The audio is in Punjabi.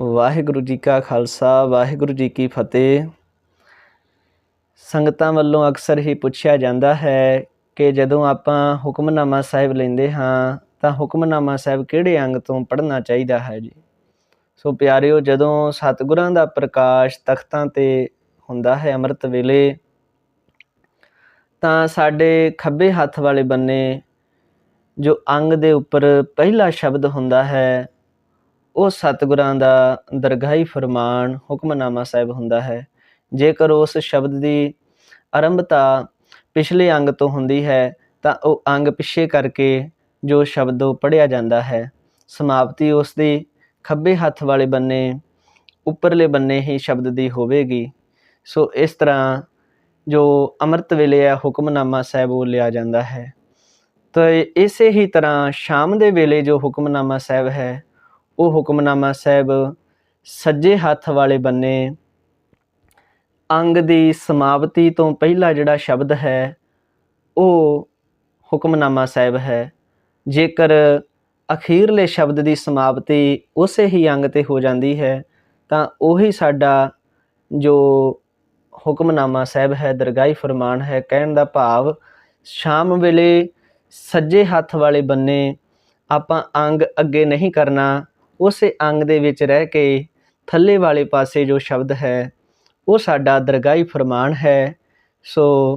ਵਾਹਿਗੁਰੂ ਜੀ ਕਾ ਖਾਲਸਾ, ਵਾਹਿਗੁਰੂ ਜੀ ਕੀ ਫਤਿਹ। ਸੰਗਤਾਂ ਵੱਲੋਂ ਅਕਸਰ ਹੀ ਪੁੱਛਿਆ ਜਾਂਦਾ ਹੈ ਕਿ ਜਦੋਂ ਆਪਾਂ ਹੁਕਮਨਾਮਾ ਸਾਹਿਬ ਲੈਂਦੇ ਹਾਂ, ਤਾਂ ਹੁਕਮਨਾਮਾ ਸਾਹਿਬ ਕਿਹੜੇ ਅੰਗ ਤੋਂ ਪੜ੍ਹਨਾ ਚਾਹੀਦਾ ਹੈ ਜੀ? ਸੋ ਪਿਆਰਿਓ, ਜਦੋਂ ਸਤਿਗੁਰਾਂ ਦਾ ਪ੍ਰਕਾਸ਼ ਤਖਤਾਂ ਤੇ ਹੁੰਦਾ ਹੈ ਅੰਮ੍ਰਿਤ ਵੇਲੇ, ਤਾਂ ਸਾਡੇ ਖੱਬੇ ਹੱਥ ਵਾਲੇ ਬੰਨੇ ਜੋ ਅੰਗ ਦੇ ਉੱਪਰ ਪਹਿਲਾ ਸ਼ਬਦ ਹੁੰਦਾ ਹੈ ਉਹ ਸਤਿਗੁਰਾਂ ਦਾ ਦਰਗਾਹੀ ਫਰਮਾਨ ਹੁਕਮਨਾਮਾ ਸਾਹਿਬ ਹੁੰਦਾ ਹੈ। ਜੇਕਰ ਉਸ ਸ਼ਬਦ ਦੀ ਆਰੰਭਤਾ ਪਿਛਲੇ ਅੰਗ ਤੋਂ ਹੁੰਦੀ ਹੈ, ਤਾਂ ਉਹ ਅੰਗ ਪਿੱਛੇ ਕਰਕੇ ਜੋ ਸ਼ਬਦ ਉਹ ਪੜਿਆ ਜਾਂਦਾ ਹੈ, ਸਮਾਪਤੀ ਉਸ ਦੀ ਖੱਬੇ ਹੱਥ ਵਾਲੇ ਬੰਨੇ, ਉੱਪਰਲੇ ਬੰਨੇ ਹੀ ਸ਼ਬਦ ਦੀ ਹੋਵੇਗੀ। ਸੋ ਇਸ ਤਰ੍ਹਾਂ ਜੋ ਅੰਮ੍ਰਿਤ ਵੇਲੇ ਹੈ ਹੁਕਮਨਾਮਾ ਸਾਹਿਬ ਉਹ ਲਿਆ ਜਾਂਦਾ ਹੈ। ਤਾਂ ਇਸੇ ਹੀ ਤਰ੍ਹਾਂ ਸ਼ਾਮ ਦੇ ਵੇਲੇ ਜੋ ਹੁਕਮਨਾਮਾ ਸਾਹਿਬ ਹੈ ਉਹ ਹੁਕਮਨਾਮਾ ਸਾਹਿਬ ਸੱਜੇ ਹੱਥ ਵਾਲੇ ਬੰਨੇ ਅੰਗ ਦੀ ਸਮਾਪਤੀ ਤੋਂ ਪਹਿਲਾ ਜਿਹੜਾ ਸ਼ਬਦ ਹੈ, ਉਹ ਹੁਕਮਨਾਮਾ ਸਾਹਿਬ ਹੈ। ਜੇਕਰ ਅਖੀਰਲੇ ਸ਼ਬਦ ਦੀ ਸਮਾਪਤੀ ਉਸੇ ਹੀ ਅੰਗ ਤੇ ਹੋ ਜਾਂਦੀ ਹੈ, ਤਾਂ ਉਹੀ ਸਾਡਾ ਜੋ ਹੁਕਮਨਾਮਾ ਸਾਹਿਬ ਹੈ, ਦਰਗਾਹੀ ਫਰਮਾਨ ਹੈ, ਕਹਿਣ ਦਾ ਭਾਵ ਸ਼ਾਮ ਵੇਲੇ ਸੱਜੇ ਹੱਥ ਵਾਲੇ ਬੰਨੇ ਆਪਾਂ ਅੰਗ ਅੱਗੇ ਨਹੀਂ ਕਰਨਾ ਉਸੇ ਅੰਗ ਦੇ ਵਿੱਚ ਰਹਿ ਕੇ ਥੱਲੇ ਵਾਲੇ ਪਾਸੇ ਜੋ ਸ਼ਬਦ ਹੈ, ਉਹ ਸਾਡਾ ਦਰਗਾਹੀ ਫਰਮਾਨ ਹੈ। ਸੋ